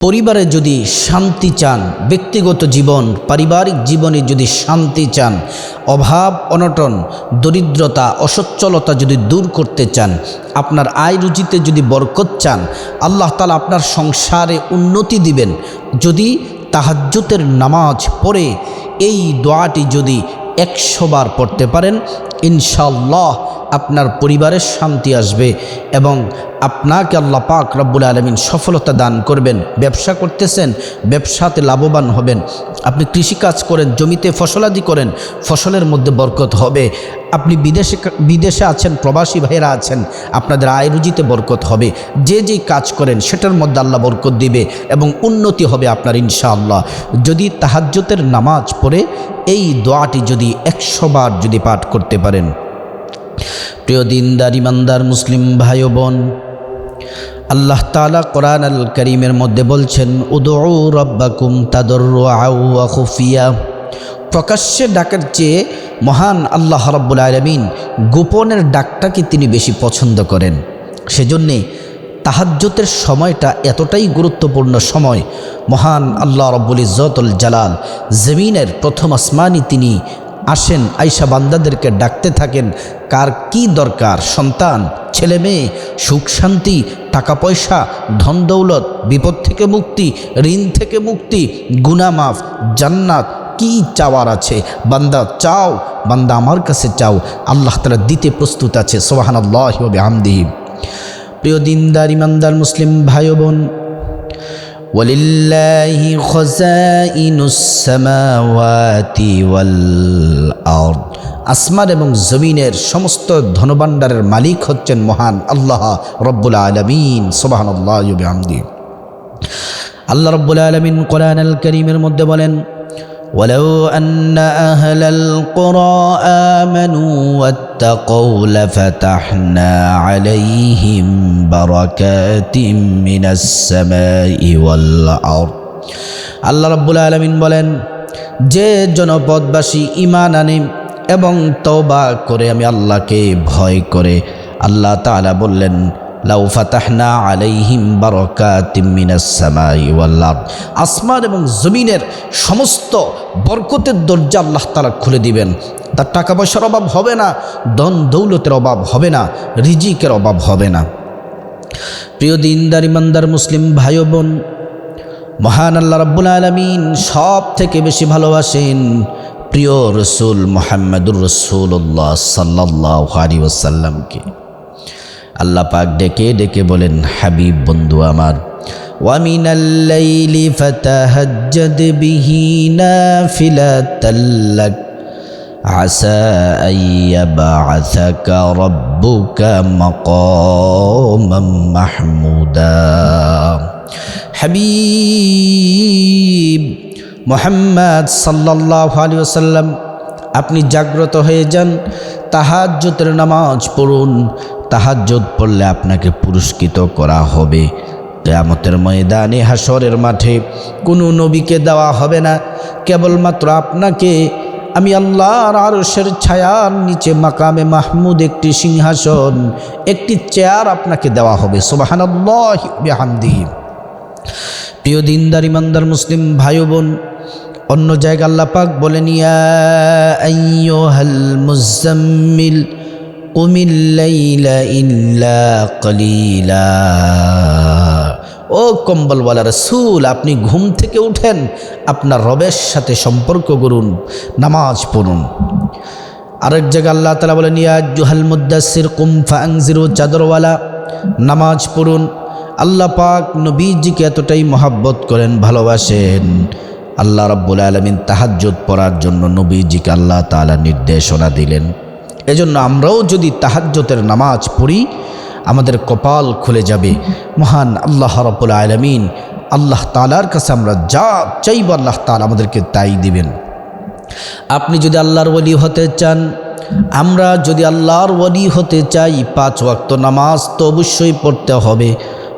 পরিবারে যদি শান্তি চান, ব্যক্তিগত জীবন, পারিবারিক জীবনে যদি শান্তি চান, অভাব, অনটন, দরিদ্রতা, অসচ্ছলতা যদি দূর করতে চান, আপনার আয় রুচিতে যদি বরকত চান, আল্লাহ তালা আপনার সংসারে উন্নতি দিবেন। যদি তাহাজ্জুতের নামাজ পড়ে, এই দোয়াটি যদি একশো বার পড়তে পারেন ইনশাল্লাহ আপনার পরিবারের শান্তি আসবে এবং আপনাকে আল্লাহ পাক রব্বুল আলমিন সফলতা দান করবেন, ব্যবসা করতেছেন, ব্যবসাতে লাভবান হবেন। আপনি কৃষিকাজ করেন, জমিতে ফসলাদি করেন, ফসলের মধ্যে বরকত হবে। আপনি বিদেশে বিদেশে আছেন, প্রবাসী ভাইয়েরা আছেন, আপনাদের আয় রুজিতে বরকত হবে। যে যেই কাজ করেন, সেটার মধ্যে আল্লাহ বরকত দিবে এবং উন্নতি হবে আপনার, ইনশাআল্লাহ। যদি তাহাজ্যতের নামাজ পড়ে, এই দোয়াটি যদি একশো বার যদি পাঠ করতে পারেন। প্রিয় দিনদার, ইমানদার মুসলিম ভাই বোন, আল্লাহ তালা কোরআন আল করিমের মধ্যে বলছেন উদৌ রব্বাকুম তাদর খুফিয়া। প্রকাশ্যে ডাকের চেয়ে মহান আল্লাহ রব্বুল আলমিন গোপনের ডাকটাকে তিনি বেশি পছন্দ করেন। সেজন্যে তাহাজ্যতের সময়টা এতটাই গুরুত্বপূর্ণ সময় মহান আল্লাহ রব্বুল ইজ্জতুল জালাল, জমিনের প্রথম আসমানি তিনি আসেন, আইসা বান্দাদেরকে ডাকতে থাকেন, কার কি দরকার? সন্তান, ছেলে মেয়ে, সুখ, শান্তি, টাকা পয়সা, ধন দৌলত, বিপদ থেকে মুক্তি, ঋণ থেকে মুক্তি গুনামাফ জান্নাত, কি চাওয়ার আছে? বান্দা, চাও, বান্দা আমার কাছে চাও, আল্লাহ তালা দিতে প্রস্তুত আছে সোহান আল্লাহ আমদিহিম প্রিয় দিনদার, ইমানদার, মুসলিম ভাই বোন ولله خزائن السماوات والأرض আসমান এবং জমিনের সমস্ত ধনভাণ্ডারের মালিক হচ্ছেন মহান আল্লাহ রব্বুল আলমিন সোবাহান আল্লাহ আল্লাহ রব্বুল আলমিন কোরআন আল করিমের মধ্যে বলেন ولو أن أهل القرى آمنوا واتقوا لفتحنا عليهم بركات من السماء والأرض আল্লাহ রাব্বুল আলমিন বলেন যে জনপদবাসী ইমান আনে এবং তওবা করে আমি আল্লাহকে ভয় করে আল্লাহ তাআলা বললেন লাউ ফাতাহনা আলাইহিম বারাকাতিম মিনাস সামাই ওয়াল আরদ। আসমান এবং জমিনের সমস্ত বরকতের দরজা আল্লাহ তাআলা খুলে দিবেন। তার টাকা পয়সার অভাব হবে না, ধন দৌলতের অভাব হবে না, রিজিকের অভাব হবে না। প্রিয় দিনদার, ইমানদার মুসলিম ভাই বোন, মহান আল্লাহ রাব্বুল আলমিন সব থেকে বেশি ভালোবাসেন প্রিয় রসুল মোহাম্মদুর রসুল্লাহ সাল্লাহ আলী ওসাল্লামকে আল্লাহ পাক ডেকে ডেকে বলেন হাবিব বন্ধু আমার ومن الليل فتهجد به نافلة لك عسى أن يبعثك ربك مقاما محمودا হাবিব মোহাম্মদ সাল্লাহ আলী ওসাল্লাম আপনি জাগ্রত হয়ে যান তাহাজ্যতের নামাজ পড়ুন তাহাজ্জত পড়লে আপনাকে পুরস্কৃত করা হবে। কেয়ামতের ময়দানে হাসরের মাঠে কোনো নবীকে দেওয়া হবে না। কেবলমাত্র আপনাকে আমি আল্লাহর আরশের ছায়ার নিচে মাকামে মাহমুদ একটি সিংহাসন, একটি চেয়ার আপনাকে দেওয়া হবে। সোবাহানহামদি প্রিয় দিনদার, ইমানদার, মুসলিম ভাই বোন অন্য জায়গা আল্লাহ পাক বলেন, ইয়া আইয়ুহাল মুজাম্মিল কুমিল্লাইলা ইল্লা কলিলা। ও কম্বলওয়ালা রসুল, আপনি ঘুম থেকে উঠেন, আপনার রবের সাথে সম্পর্ক করুন, নামাজ পড়ুন। আরেক জায়গায় আল্লাহ তালা বলেন, ইয়া জুহাল মুদাসির কুমফা আংজিরু চাদরওয়ালা, নামাজ পড়ুন। আল্লাহ পাক নবীজিকে এতটাই মহাব্বত করেন, ভালোবাসেন। আল্লাহ রব্বুল আলমিন তাহাজ্জুদ পড়ার জন্য নবীজিকে আল্লাহ তালা নির্দেশনা দিলেন। এজন্য আমরাও যদি তাহাজ্জতের নামাজ পড়ি, আমাদের কপাল খুলে যাবে। মহান আল্লাহ রব্বুল আলমিন আল্লাহ তালার কাছে আমরা যা চাইব আল্লাহ তালা আমাদেরকে তাই দিবেন। আপনি যদি আল্লাহর ওলি হতে চান, আমরা যদি আল্লাহর ওলি হতে চাই, পাঁচ ওয়াক্ত নামাজ তো অবশ্যই পড়তে হবে।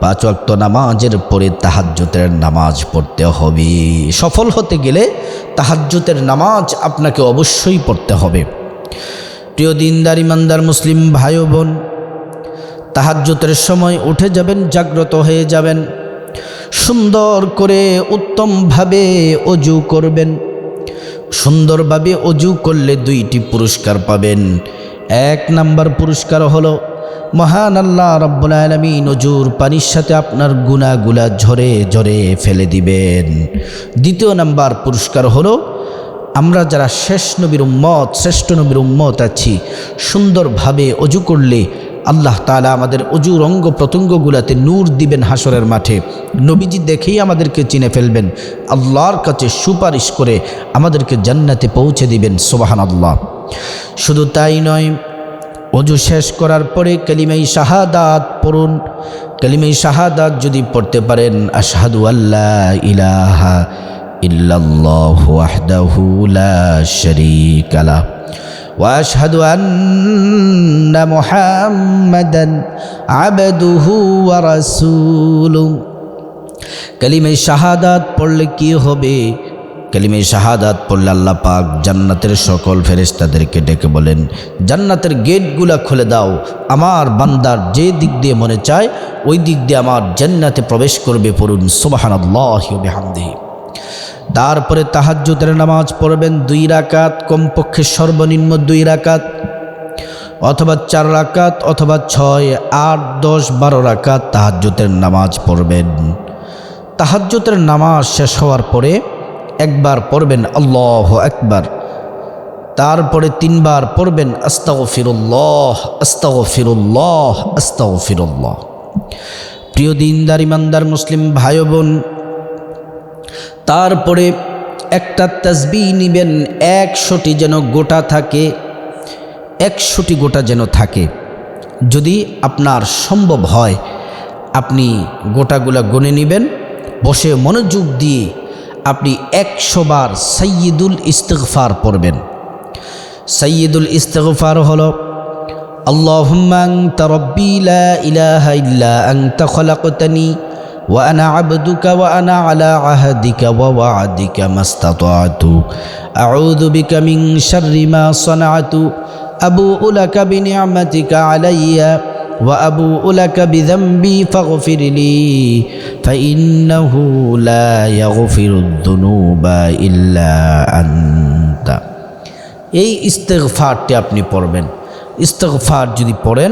পাঁচ ওয়াক্ত নামাজের পরে তাহাজ্যতের নামাজ পড়তে হবে। সফল হতে গেলে তাহাজ্যতের নামাজ আপনাকে অবশ্যই পড়তে হবে। প্রিয় দিনদার, ইমানদার মুসলিম ভাই বোন তাহাজ্যতের সময় উঠে যাবেন, জাগ্রত হয়ে যাবেন, সুন্দর করে উত্তমভাবে অজু করবেন, সুন্দরভাবে অজু করলে দুইটি পুরস্কার পাবেন। এক নাম্বার পুরস্কার হলো, মহান আল্লাহ রব্বুল আলমিন অজুর পানির সাথে আপনার গুণাগুলা ঝরে ঝরে ফেলে দিবেন। দ্বিতীয় নাম্বার পুরস্কার হলো আমরা যারা শেষ নবীর উম্মত, শ্রেষ্ঠ নবীর উম্মত আছি, সুন্দরভাবে অজু করলে আল্লাহ তালা আমাদের অজুর অঙ্গ প্রত্যঙ্গগুলাতে নূর দিবেন হাসরের মাঠে। নবীজি দেখেই আমাদেরকে চিনে ফেলবেন, আল্লাহর কাছে সুপারিশ করে আমাদেরকে জান্নাতে পৌঁছে দিবেন সোবাহান আল্লাহ শুধু তাই নয়, অজু শেষ করার পরে কালিমাই শাহাদাত পড়ুন। কালিমাই শাহাদাত যদি পড়তে পারেন, আশহাদু আল্লাহ ইলাহা ইল্লাল্লাহ ওয়াহদাহু লা শারীকা লা واشهد ان محمدا عبده ورسوله কালিমে শাহাদাত পড়লে কি হবে কালিমে শাহাদাত পড়লে আল্লাহ পাক জান্নাতের সকল ফেরেশতাদেরকে ডেকে বলেন জান্নাতের গেটগুলা খুলে দাও আমার বান্দার যে দিক দিয়ে মনে চায় ওই দিক দিয়ে আমার জান্নাতে প্রবেশ করবে পড়ুন সুবাহানাল্লাহি ওয়া বিহামদিহি তারপরে তাহাজ্জুদের নামাজ পড়বেন দুই রাকাত, কমপক্ষে সর্বনিম্ন দুই রাকাত, অথবা চার রাকাত, অথবা ছয়, আট, দশ, বারো রাকাত তাহাজ্জুদের নামাজ পড়বেন। তাহাজ্জুদের নামাজ শেষ হওয়ার পরে একবার পড়বেন আল্লাহ একবার তারপরে তিনবার পড়বেন আস্তাও ফিরুল্লাহ আস্তাও ফিরুল্লাহ আস্তাও ফিরুল্লাহ প্রিয় দিনদার, ইমানদার, মুসলিম ভাই বোন তারপরে একটা তসবি নিবেন, একশোটি যেন গোটা থাকে, একশোটি গোটা যেন থাকে। যদি আপনার সম্ভব হয়, আপনি গোটাগুলা গনে নেবেন, বসে মনোযোগ দিয়ে আপনি একশোবার সৈয়দুল ইস্তফার পড়বেন। সৈয়দুল ইস্তফার হল আল্লাহ ইলাহা ইল্লা আংতা খলাকতানি وأنا عبدك وأنا على عهدك ووعدك ما استطعت أعوذ بك من شر ما صنعت أبوء لك بنعمتك علي وأبوء لك بذنبي فاغفر لي فإنه لا يغفر الذنوب إلا أنت এই ইস্তেগফারটি আপনি পড়বেন ইস্তেগফার যদি পড়েন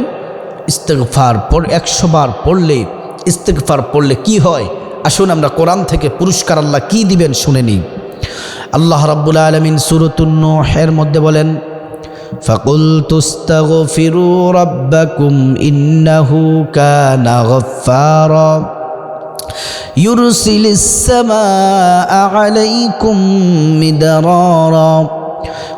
ইস্তেগফার পর একশো বার পড়লে ইস্তেগফার পড়লে কি হয় আসুন আমরা কোরআন থেকে পুরস্কার আল্লাহ কি দিবেন শুনে নিই আল্লাহ রাব্বুল আলমিন সুরতুন্ন হের মধ্যে বলেন فقلت استغفروا ربكم إنه كان غفارا يرسل السماء عليكم مدرارا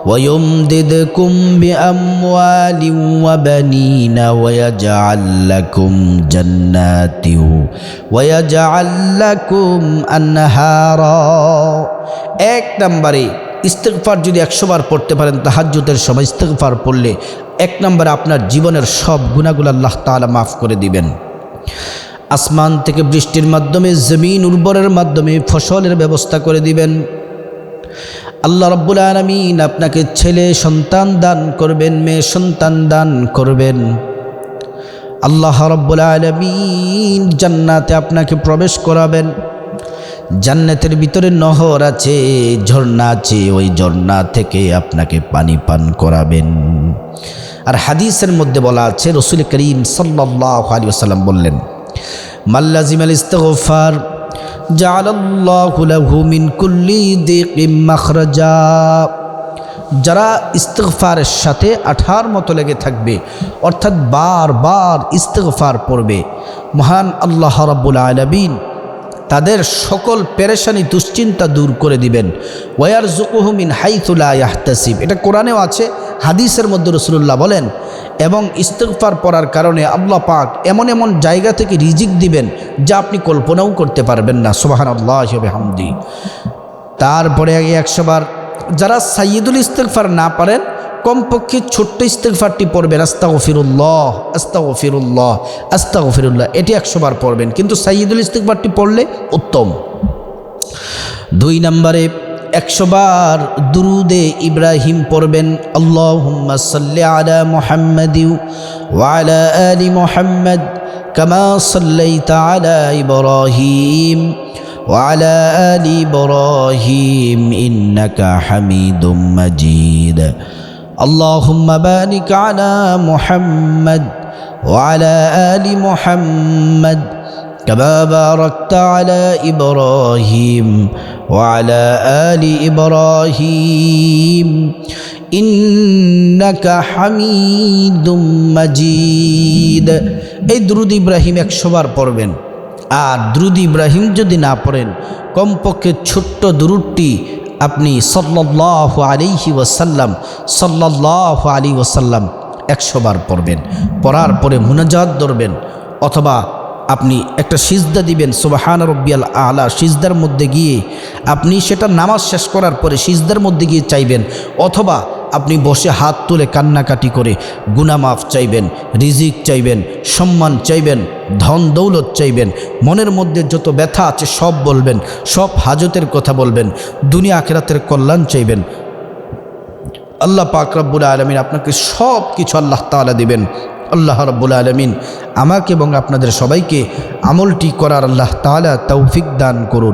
ويمددكم بأموال وبنين ويجعل لكم جنات ويجعل لكم أنهارا এক নম্বরে ইস্তেকফার যদি একশো বার পড়তে পারেন তাহাজ্জুদের সময় ইস্তেকফার পড়লে এক নম্বরে আপনার জীবনের সব গুণাগুলো আল্লাহ তাআলা মাফ করে দিবেন আসমান থেকে বৃষ্টির মাধ্যমে জমিন উর্বরের মাধ্যমে ফসলের ব্যবস্থা করে দিবেন আল্লাহ রব্বুল আলমিন আপনাকে ছেলে সন্তান দান করবেন, মেয়ে সন্তান দান করবেন। আল্লাহ রব্বুল আলমিন জান্নাতে আপনাকে প্রবেশ করাবেন। জান্নাতের ভিতরে নহর আছে, ঝর্ণা আছে, ওই ঝর্ণা থেকে আপনাকে পানি পান করাবেন। আর হাদিসের মধ্যে বলা আছে, রসুল করিম সাল্লাহ আলী আসাল্লাম বললেন মাল্লাজিম আল ইস্তফার কুল্লি যারা ইস্তফারের সাথে আঠার মতো লেগে থাকবে, অর্থাৎ বারবার ইস্তফার পড়বে, মহান আল্লাহ রাব্বুল আলামিন তাদের সকল পেরেশানি, দুশ্চিন্তা দূর করে দিবেন। ওয়ার জুকুহমিন হাইতুলা ইয়াহতাসিব। এটা কোরআনেও আছে হাদিসের মধ্যে রসুল্লাহ বলেন, এবং ইস্তফার পড়ার কারণে আল্লাহ পাক এমন এমন জায়গা থেকে রিজিক দিবেন যা আপনি কল্পনাও করতে পারবেন না। সোবাহান আল্লাহ হিসেবে হামদি তারপরে আগে একশোবার যারা সাইয়দুল ইস্তফার না পারেন, কমপক্ষে ছোট্ট ইস্তেকফারটি পড়বেন আস্তা গফিরুল্লাহ আস্তা গফিরুল্লাহ আস্তা গফিরুল্লাহ এটি একশোবার পড়বেন, কিন্তু সাইয়দুল ইস্তেকফারটি পড়লে উত্তম। দুই নম্বরে একশোবার দুরুদে ইব্রাহিম পড়বেন আল্লাহ সাল্লি আলা মোহাম্মদ ওয়ালা আলী মোহাম্মদ كما صليت على إبراهيم وعلى آل إبراهيم إنك حميد مجيد اللهم بارك على محمد وعلى آل محمد كما باركت على إبراهيم وعلى آل إبراهيم إنك حميد مجيد এই দ্রুদ ইব্রাহিম একশোবার পড়বেন আর দ্রুদ ইব্রাহিম যদি না পড়েন কমপক্ষে ছোট্ট দুরুদটি আপনি সল্লাহ আলিহি ওয়াসাল্লাম সল্লাহ আলী ওয়াসাল্লাম একশোবার পড়বেন পড়ার পরে মুনাজাত ধরবেন অথবা আপনি একটা সিজদা দিবেন সুবাহান রব্বিয়াল আলা, সিজদার মধ্যে গিয়ে আপনি সেটা নামাজ শেষ করার পরে সিজদার মধ্যে গিয়ে চাইবেন, অথবা আপনি বসে হাত তুলে কান্নাকাটি করে গুনামাফ চাইবেন, রিজিক চাইবেন, সম্মান চাইবেন, ধন দৌলত চাইবেন, মনের মধ্যে যত ব্যথা আছে সব বলবেন, সব হাজতের কথা বলবেন, দুনিয়া আখেরাতের কল্যাণ চাইবেন। আল্লাহ পাক রব্বুল আলমিন আপনাকে সব কিছু আল্লাহ তালা দিবেন। আল্লাহ রব্বুল আলমিন আমাকে এবং আপনাদের সবাইকে আমলটি করার আল্লাহ তালা তৌফিক দান করুন।